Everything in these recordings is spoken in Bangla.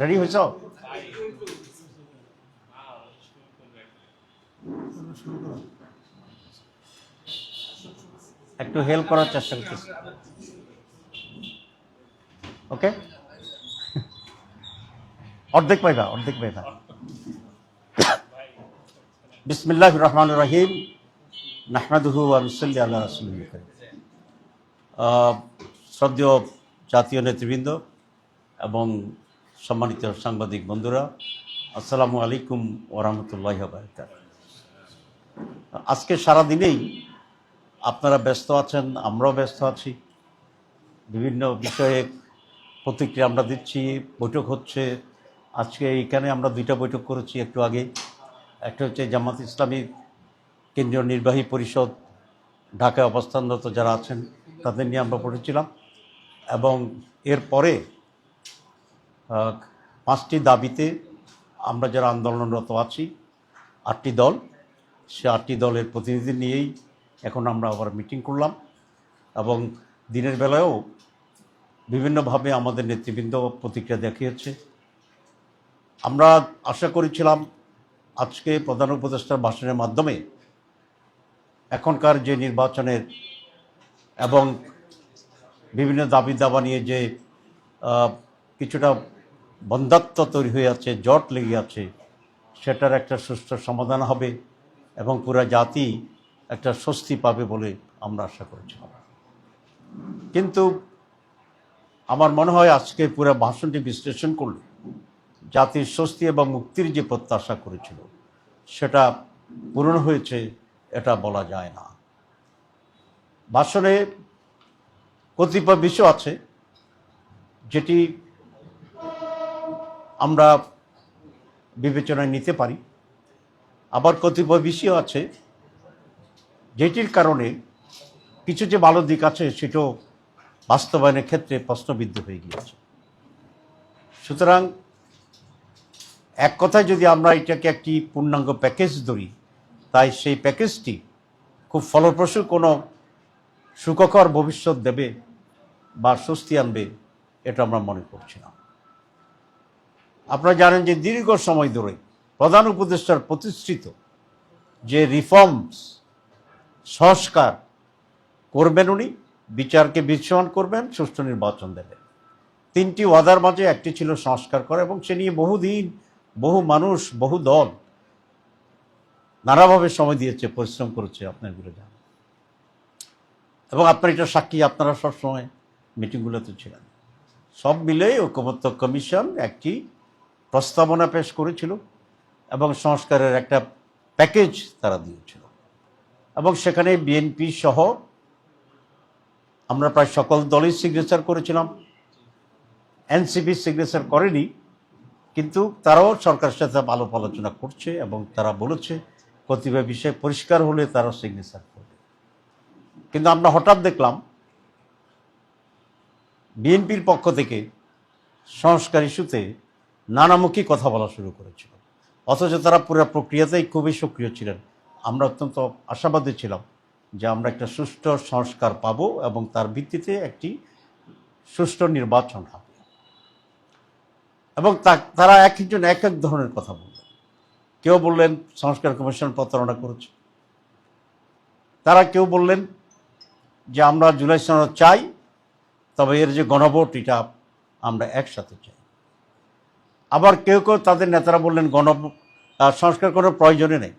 রেডি হয়েছ একটু হেল্প করার চেষ্টা করতেছি। ওকে অর্ধেক পাইবা অর্ধেক পাইবা। বিসমিল্লাহ রহমান রহিম। নাহমাদুহু আলসাল্লি আল্লাহ রাসুল শ্রদ্ধেয় জাতীয় নেতৃবৃন্দ এবং সম্মানিত সাংবাদিক বন্ধুরা, আসসালামু আলাইকুম ওরহমতুল্লাহ বারকাত আজকে সারাদিনেই আপনারা ব্যস্ত আছেন, আমরাও ব্যস্ত আছি। বিভিন্ন বিষয়ে প্রতিক্রিয়া আমরা দিচ্ছি, বৈঠক হচ্ছে। আজকে এইখানে আমরা দুইটা বৈঠক করেছি একটু আগে। একটা হচ্ছে জামাত ইসলামী কেন্দ্রীয় নির্বাহী পরিষদ ঢাকায় অবস্থানরত যারা আছেন, তাদের নিয়ে আমরা পড়েছিলাম এবং এরপরে পাঁচটি দাবিতে আমরা যারা আন্দোলনরত আছি, আটটি দল, সে আটটি দলের প্রতিনিধি নিয়েই এখন আমরা আবার মিটিং করলাম এবং দিনের বেলায়ও বিভিন্নভাবে আমাদের নেতৃবৃন্দ প্রতিক্রিয়া দেখিয়েছে। আমরা আশা করেছিলাম আজকে প্রধান উপদেষ্টার ভাষণের মাধ্যমে এখনকার যে নির্বাচনের এবং বিভিন্ন দাবি দাবা নিয়ে যে কিছুটা বন্ধাত্ম তৈরি হয়ে আছে জট লেগে আছে সেটার একটা সুস্থ সমাধান হবে এবং পুরা জাতি একটা স্বস্তি পাবে বলে আমরা আশা করেছিলাম কিন্তু আমার মনে হয় আজকে পুরো ভাষণটি বিশ্লেষণ করলে জাতির স্বস্তি এবং মুক্তির যে প্রত্যাশা করেছিল, সেটা পূরণ হয়েছে, এটা বলা যায় না। ভাষণে কতিপয় বিষয় আছে, যেটি আমরা বিবেচনায় নিতে পারি। আবার কতিপয় বিষয় আছে, যেটির কারণে কিছু যে ভালো দিক আছে, সেটাও বাস্তবায়নের ক্ষেত্রে প্রশ্নবিদ্ধ হয়ে গিয়েছে। সুতরাং এক কথায় যদি আমরা এটাকে একটি পূর্ণাঙ্গ প্যাকেজ ধরি, তাই সেই প্যাকেজটি খুব ফলপ্রসূ কোনো সুখকর ভবিষ্যৎ দেবে বা স্বস্তি আনবে, এটা আমরা মনে করছি না। আপনারা জানেন যে দীর্ঘ সময় ধরে প্রধান উপদেষ্টার প্রতিষ্ঠিত যে রিফর্মস সংস্কার করবেন উনি, বিচারকে বিচ্ছমান করবেন, সুষ্ঠু নির্বাচন দেবেন। তিনটি ওয়াদার মাঝে একটি ছিল সংস্কার করা এবং সে নিয়ে বহুদিন বহু মানুষ, বহু দল নানাভাবে সময় দিয়েছে, পরিশ্রম করেছে, আপনার জানেন। এবং আপনার এটা সাক্ষী, আপনারা সবসময় মিটিংগুলোতে ছিলেন। সব মিলে ঐক্যমত্য কমিশন একটি প্রস্তাবনা পেশ করেছিল এবং সংস্কারের একটা প্যাকেজ তারা দিয়েছিল। এবং সেখানে বিএনপি সহ আমরা প্রায় সকল দলই সিগনেচার করেছিলাম। এনসিপি সিগনেচার করেনি, কিন্তু তারাও সরকারের সাথে আলোপ আলোচনা করছে এবং তারা বলেছে কতিপয় বিষয় পরিষ্কার হলে তারা সিগনেচার করবে। কিন্তু আমরা হঠাৎ দেখলাম বিএনপির পক্ষ থেকে সংস্কার ইস্যুতে নানামুখী কথা বলা শুরু করেছিল। অথচ তারা পুরো প্রক্রিয়াতেই খুবই সক্রিয় ছিলেন। আমরা অত্যন্ত আশাবাদী ছিলাম যে আমরা একটা সুষ্ঠু সংস্কার পাবো এবং তার ভিত্তিতে একটি সুষ্ঠু নির্বাচন হবে। এবং তারা এক একজন এক এক ধরনের কথা বললেন। কেউ বললেন সংস্কার কমিশন প্রতারণা করেছে। তারা কেউ বললেন যে আমরা জুলাই সনদ চাই, তবে এর যে গণভোট, এটা আমরা একসাথে চাই। আবার কেউ কেউ তাদের নেতারা বললেন গণ সংস্কার কোনো প্রয়োজনে নেই।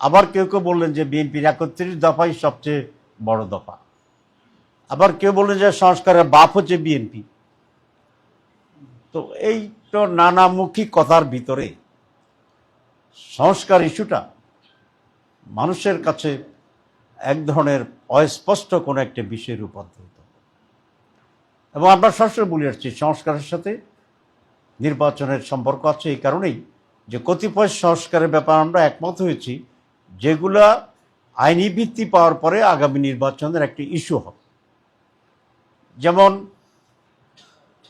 আবার কেউ কেউ বললেন যে বিএনপির একত্রিশ দফাই সবচেয়ে বড় দফা। আবার কেউ বললেন যে সংস্কারের বাপ হচ্ছে বিএনপি। তো এই তো নানামুখী কথার ভিতরে সংস্কার ইস্যুটা মানুষের কাছে এক ধরনের অস্পষ্ট কোনো একটা বিষয়ে রূপান্তরিত। এবং আমরা সবসময় বলে আসছি সংস্কারের সাথে নির্বাচনের সম্পর্ক আছে এই কারণেই যে কতিপয় সংস্কারের ব্যাপারে আমরা একমত হয়েছি, যেগুলা আইনি ভিত্তি পাওয়ার পরে আগামী নির্বাচনের একটি ইস্যু হবে। যেমন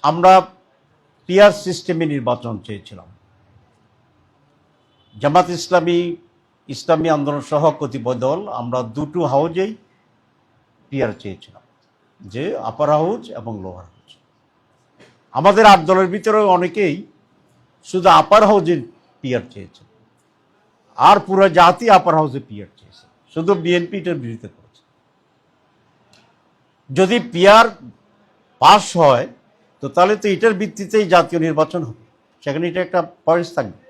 আমরা পিয়ার সিস্টেমে নির্বাচন চেয়েছিলাম। জামাত ইসলামী ইসলামী আন্দোলন সহ কতিপয় দল আমরা দুটো হাউজেই পিয়ার চেয়েছিলাম, যে আপার হাউজ এবং লোয়ার আমাদের আট দলের ভিতরে অনেকেই শুধু আপার হাউজের পিয়ার চেয়েছে। আর পুরো জাতি আপার হাউসে পিয়ার চেয়েছে। শুধু বিএনপি এটার বিরোধিতা করেছে। যদি পিয়ার পাস হয়, তো তাহলে তো এটার ভিত্তিতেই জাতীয় নির্বাচন হবে। সেখানে এটা একটা পয়েন্ট থাকবে।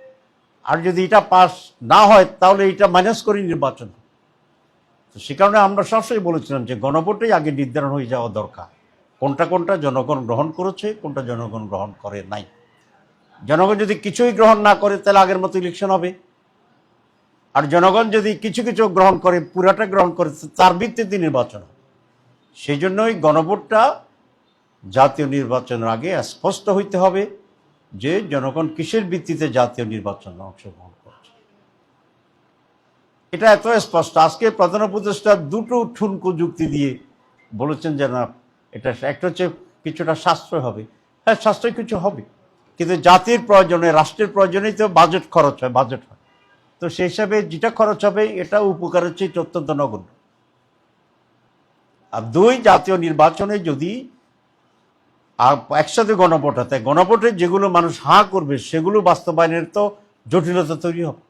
আর যদি এটা পাস না হয়, তাহলে এটা মাইনাস করে নির্বাচন তো সে কারণে আমরা সবসময় বলেছিলাম যে গণভোটেই আগে নির্ধারণ হয়ে যাওয়া দরকার। কোনটা কোনটা জনগণ গ্রহণ করেছে, কোনটা জনগণ গ্রহণ করে নাই। জনগণ যদি কিছুই গ্রহণ না করে, তাহলে আগের মতো ইলেকশন হবে। আর জনগণ যদি কিছু কিছু গ্রহণ করে, পুরাটা গ্রহণ করে তার ভিত্তিতে নির্বাচন হবে। সেই জন্যই গণভোটটা জাতীয় নির্বাচনের আগে স্পষ্ট হইতে হবে যে জনগণ কিসের ভিত্তিতে জাতীয় নির্বাচনে অংশগ্রহণ করছে। এটা এত স্পষ্ট। আজকে প্রধান উপদেষ্টা দুটো ঠুনকো যুক্তি দিয়ে বলেছেন যে না এটা একটা হচ্ছে কিছুটা সাশ্রয় হবে। হ্যাঁ সাশ্রয় কিছু হবে। কিন্তু জাতির প্রয়োজনে, রাষ্ট্রের প্রয়োজনেই তো বাজেট খরচ হয় বাজেট হয়। তো সেই হিসাবে যেটা খরচ হবে, এটা উপকারের চেয়ে অত্যন্ত নগণ্য। আর দুই, জাতীয় নির্বাচনে যদি একসাথে গণভোট হয় গণভোটে যেগুলো মানুষ হাঁ করবে, সেগুলো বাস্তবায়নের তো জটিলতা তৈরি হবে।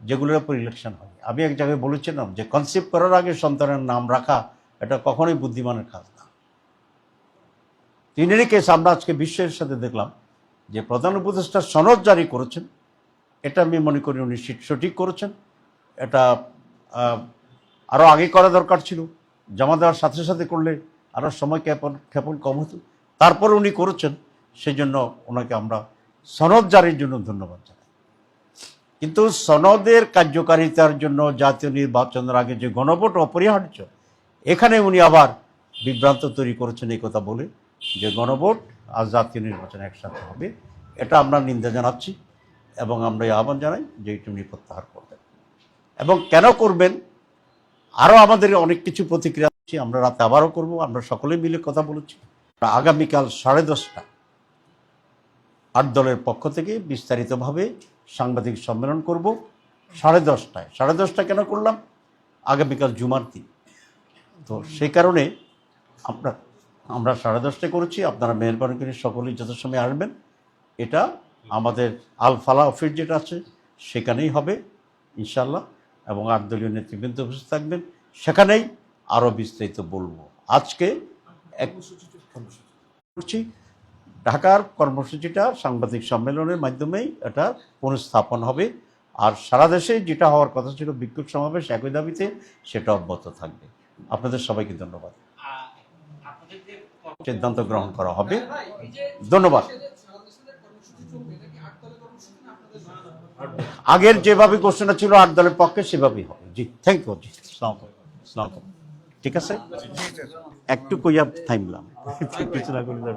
যেগুলোর উপর ইলেকশন হয়। আমি এক জায়গায় বলেছিলাম যে কনসেপ্ট করার আগে সন্তানের নাম রাখা, এটা কখনোই বুদ্ধিমানের কাজ তিনেরই কেস আমরা আজকে বিশ্বের সাথে দেখলাম, যে প্রধান উপদেষ্টা সনদ জারি করেছেন। এটা আমি মনে করি উনি সঠিক করেছেন। এটা আরও আগে করা দরকার ছিল। জমা দেওয়ার সাথে সাথে করলে আরও সময় ক্ষেপণ ক্ষেপণ কম হতো। তারপর উনি করেছেন সেই জন্য ওনাকে আমরা সনদ জারির জন্য ধন্যবাদ জানাই। কিন্তু সনদের কার্যকারিতার জন্য জাতীয় নির্বাচনের আগে যে গণভোট অপরিহার্য, এখানে উনি আবার বিভ্রান্ত তৈরি করেছেন এই কথা বলে। যে গণভোট আর জাতীয় নির্বাচন একসাথে হবে। এটা আমরা নিন্দা জানাচ্ছি এবং আমরা এই আহ্বান জানাই যে এটি উনি প্রত্যাহার করবেন এবং কেন করবেন? আরও আমাদের অনেক কিছু প্রতিক্রিয়া আছে, আমরা রাতে আবারও করব, আমরা সকলে মিলে কথা বলেছি। আগামীকাল সাড়ে দশটা আট দলের পক্ষ থেকে বিস্তারিতভাবে সাংবাদিক সম্মেলন করব। সাড়ে দশটায়। সাড়ে দশটা কেন করলাম? আগামীকাল জুমার দিন। তো সেই কারণে আমরা আমরা সাড়ে দশটায় করেছি, আপনারা মেহরবানি করে সকলেই যথাসময়ে আসবেন। এটা আমাদের আলফালা অফিস যেটা আছে, সেখানেই হবে ইনশাল্লাহ এবং আট দলীয় নেতৃবৃন্দ উপস্থিত থাকবেন। সেখানেই আরও বিস্তারিত বলব। আজকে এক করছি। ঢাকার কর্মসূচিটা সাংবাদিক সম্মেলনের মাধ্যমেই এটা পুনঃস্থাপন হবে। আর সারা দেশে যেটা হওয়ার কথা ছিল বিক্ষোভ সমাবেশ একই দাবিতে, সেটা অব্যাহত থাকবে। আপনাদের সবাইকে ধন্যবাদ। সিদ্ধান্ত গ্রহণ করা হবে। ধন্যবাদ। আগের যেভাবে ঘোষণা ছিল আট দলের পক্ষে সেভাবেই হবে। Ji thank you ji. সালাম ঠিক আছে? একটু কইয়া থাইমলাম। কিছু না করলে